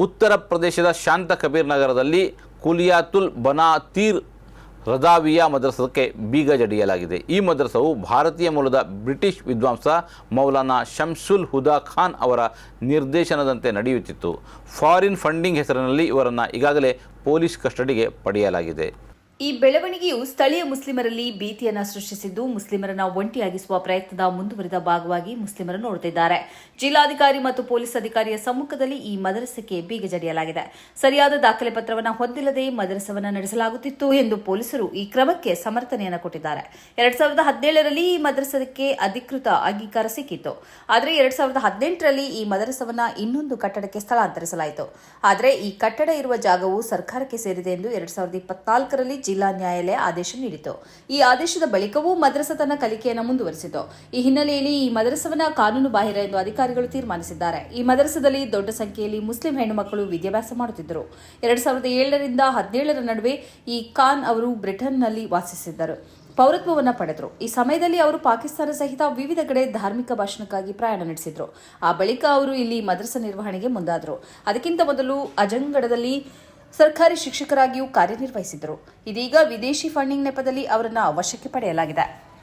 ಉತ್ತರ ಪ್ರದೇಶದ ಶಾಂತ ಕಬೀರ್ ನಗರದಲ್ಲಿ ಕುಲಿಯಾತುಲ್ ಬನಾತೀರ್ ರದಾವಿಯಾ ಮದ್ರಸಕ್ಕೆ ಬೀಗ ಜಡಿಯಲಾಗಿದೆ. ಈ ಮದ್ರಸವು ಭಾರತೀಯ ಮೂಲದ ಬ್ರಿಟಿಷ್ ವಿದ್ವಾಂಸ ಮೌಲಾನಾ ಶಮ್ಸುಲ್ ಹುದಾ ಖಾನ್ ಅವರ ನಿರ್ದೇಶನದಂತೆ ನಡೆಯುತ್ತಿತ್ತು. ಫಾರಿನ್ ಫಂಡಿಂಗ್ ಹೆಸರಿನಲ್ಲಿ ಇವರನ್ನು ಈಗಾಗಲೇ ಪೊಲೀಸ್ ಕಸ್ಟಡಿಗೆ ಪಡೆಯಲಾಗಿದೆ. ಈ ಬೆಳವಣಿಗೆಯು ಸ್ಥಳೀಯ ಮುಸ್ಲಿಮರಲ್ಲಿ ಭೀತಿಯನ್ನು ಸೃಷ್ಟಿಸಿದ್ದು ಮುಸ್ಲಿಮರನ್ನ ಒಂಟಿಯಾಗಿಸುವ ಪ್ರಯತ್ನದ ಮುಂದುವರಿದ ಭಾಗವಾಗಿ ಮುಸ್ಲಿಮರು ನೋಡುತ್ತಿದ್ದಾರೆ. ಜಿಲ್ಲಾಧಿಕಾರಿ ಮತ್ತು ಪೊಲೀಸ್ ಅಧಿಕಾರಿಯ ಸಮ್ಮುಖದಲ್ಲಿ ಈ ಮದರಸಕ್ಕೆ ಬೀಗ ಜಡಿಯಲಾಗಿದೆ. ಸರಿಯಾದ ದಾಖಲೆ ಪತ್ರವನ್ನು ಹೊಂದಿಲ್ಲದೆ ಮದರಸವನ್ನು ನಡೆಸಲಾಗುತ್ತಿತ್ತು ಎಂದು ಪೊಲೀಸರು ಈ ಕ್ರಮಕ್ಕೆ ಸಮರ್ಥನೆಯನ್ನು ಕೊಟ್ಟಿದ್ದಾರೆ. ಎರಡ್ ಸಾವಿರದ ಹದಿನೇಳರಲ್ಲಿ ಈ ಮದರಸಕ್ಕೆ ಅಧಿಕೃತ ಅಂಗೀಕಾರ ಸಿಕ್ಕಿತ್ತು. ಆದರೆ ಎರಡ್ ಸಾವಿರದ ಹದಿನೆಂಟರಲ್ಲಿ ಈ ಮದರಸವನ್ನು ಇನ್ನೊಂದು ಕಟ್ಟಡಕ್ಕೆ ಸ್ಥಳಾಂತರಿಸಲಾಯಿತು. ಆದರೆ ಈ ಕಟ್ಟಡ ಇರುವ ಜಾಗವು ಸರ್ಕಾರಕ್ಕೆ ಸೇರಿದೆ ಎಂದು ಎರಡ್ ಸಾವಿರದ ಇಪ್ಪತ್ನಾಲ್ಕರಲ್ಲಿ ಜಿಲ್ಲಾ ನ್ಯಾಯಾಲಯ ಆದೇಶ ನೀಡಿತು. ಈ ಆದೇಶದ ಬಳಿಕವೂ ಮದ್ರಸ ತನ್ನ ಕಲಿಕೆಯನ್ನು ಮುಂದುವರೆಸಿತು. ಈ ಹಿನ್ನೆಲೆಯಲ್ಲಿ ಈ ಮದ್ರಸವನ್ನ ಕಾನೂನು ಬಾಹಿರ ಎಂದು ಅಧಿಕಾರಿಗಳು ತೀರ್ಮಾನಿಸಿದ್ದಾರೆ. ಈ ಮದ್ರಸದಲ್ಲಿ ದೊಡ್ಡ ಸಂಖ್ಯೆಯಲ್ಲಿ ಮುಸ್ಲಿಂ ಹೆಣ್ಣುಮಕ್ಕಳು ವಿದ್ಯಾಭ್ಯಾಸ ಮಾಡುತ್ತಿದ್ದರು. ಎರಡ್ ಸಾವಿರದ ಏಳರಿಂದ ಹದಿನೇಳರ ನಡುವೆ ಈ ಖಾನ್ ಅವರು ಬ್ರಿಟನ್ನಲ್ಲಿ ವಾಸಿಸಿದ್ದರು. ಪೌರತ್ವವನ್ನು ಪಡೆದರು. ಈ ಸಮಯದಲ್ಲಿ ಅವರು ಪಾಕಿಸ್ತಾನ ಸಹಿತ ವಿವಿಧ ಕಡೆ ಧಾರ್ಮಿಕ ಭಾಷಣಕ್ಕಾಗಿ ಪ್ರಯಾಣ ನಡೆಸಿದ್ರು. ಆ ಬಳಿಕ ಅವರು ಇಲ್ಲಿ ಮದ್ರಸ ನಿರ್ವಹಣೆಗೆ ಮುಂದಾದರು. ಅದಕ್ಕಿಂತ ಮೊದಲು ಅಜಂಗಢದಲ್ಲಿ ಸರ್ಕಾರಿ ಶಿಕ್ಷಕರಾಗಿಯೂ ಕಾರ್ಯನಿರ್ವಹಿಸಿದ್ದರು. ಇದೀಗ ವಿದೇಶಿ ಫಂಡಿಂಗ್ ನೆಪದಲ್ಲಿ ಅವರನ್ನು ವಶಕ್ಕೆ ಪಡೆಯಲಾಗಿದೆ.